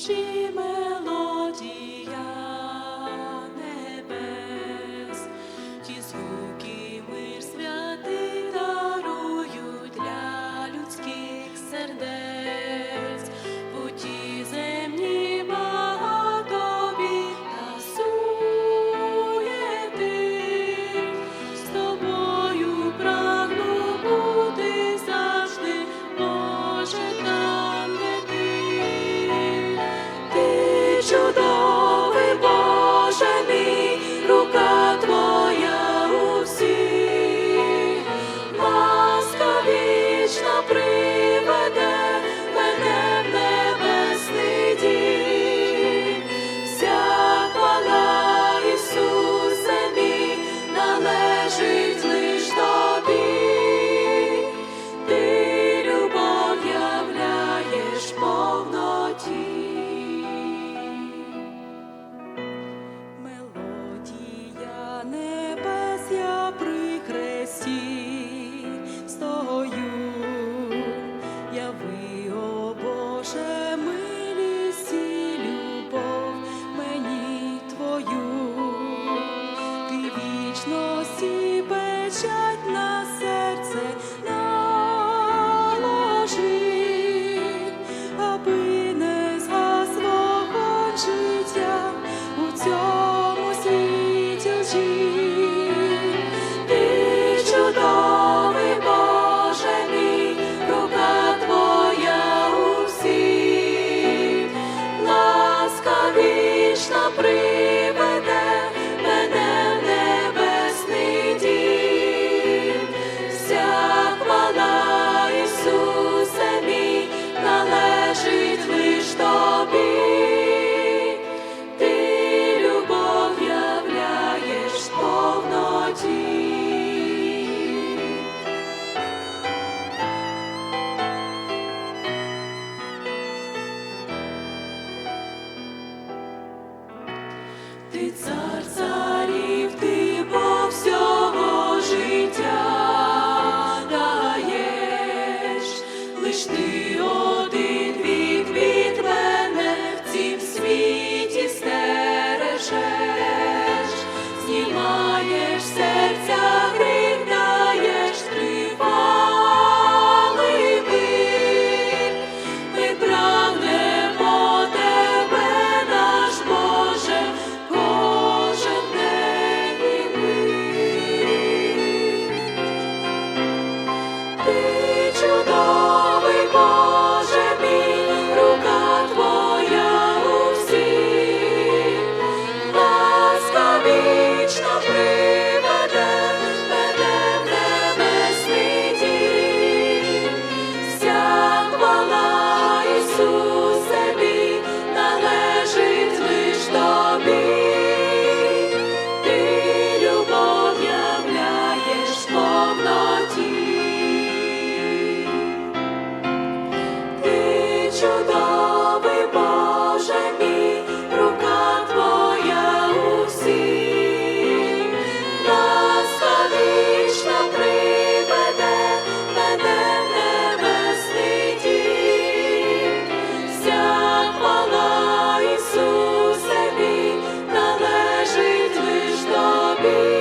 She mereu. місці стою, я ви, о Боже, милість любов мені твою, ти вічності печать на серце. Ти цар ти бо всього життя лиш ти один від мене в цім світі стережеш, знімаєш серця. be.